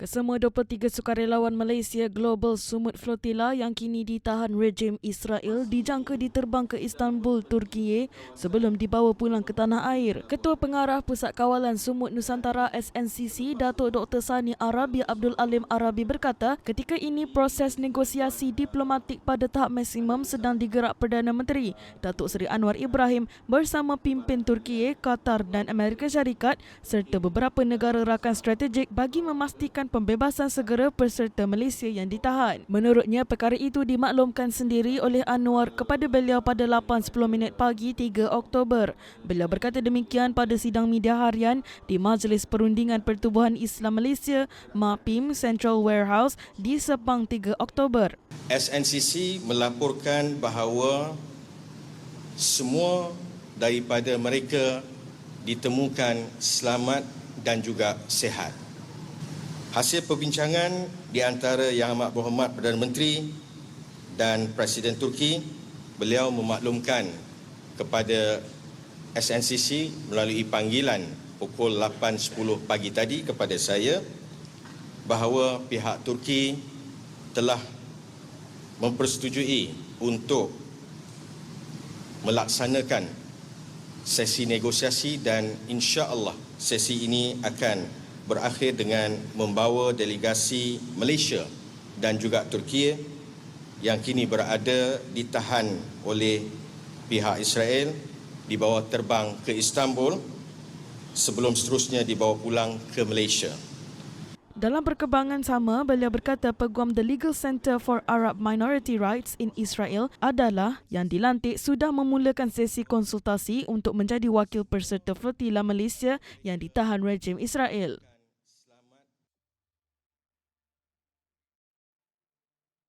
Kesemua 23 sukarelawan Malaysia Global Sumut Flotilla yang kini ditahan rejim Israel dijangka diterbang ke Istanbul, Turki sebelum dibawa pulang ke tanah air. Ketua Pengarah Pusat Kawalan Sumut Nusantara SNCC, Datuk Dr. Sani Arabi Abdul Alim Arabi berkata, ketika ini proses negosiasi diplomatik pada tahap maksimum sedang digerak Perdana Menteri Datuk Seri Anwar Ibrahim bersama pimpin Turki, Qatar dan Amerika Syarikat serta beberapa negara rakan strategik bagi memastikan pembebasan segera peserta Malaysia yang ditahan. Menurutnya, perkara itu dimaklumkan sendiri oleh Anwar kepada beliau pada 8.10 minit pagi 3 Oktober. Beliau berkata demikian pada sidang media harian di Majlis Perundingan Pertubuhan Islam Malaysia MAPIM Central Warehouse di Sepang 3 Oktober. SNCC melaporkan bahawa semua daripada mereka ditemukan selamat dan juga sehat. Hasil perbincangan di antara Yang Amat Berhormat Perdana Menteri dan Presiden Turki, beliau memaklumkan kepada SNCC melalui panggilan pukul 8.10 pagi tadi kepada saya bahawa pihak Turki telah mempersetujui untuk melaksanakan sesi negosiasi dan insya Allah sesi ini akan berakhir dengan membawa delegasi Malaysia dan juga Turki yang kini berada ditahan oleh pihak Israel dibawa terbang ke Istanbul sebelum seterusnya dibawa pulang ke Malaysia. Dalam perkembangan sama, beliau berkata peguam The Legal Center for Arab Minority Rights in Israel adalah yang dilantik sudah memulakan sesi konsultasi untuk menjadi wakil peserta flotila Malaysia yang ditahan rejim Israel.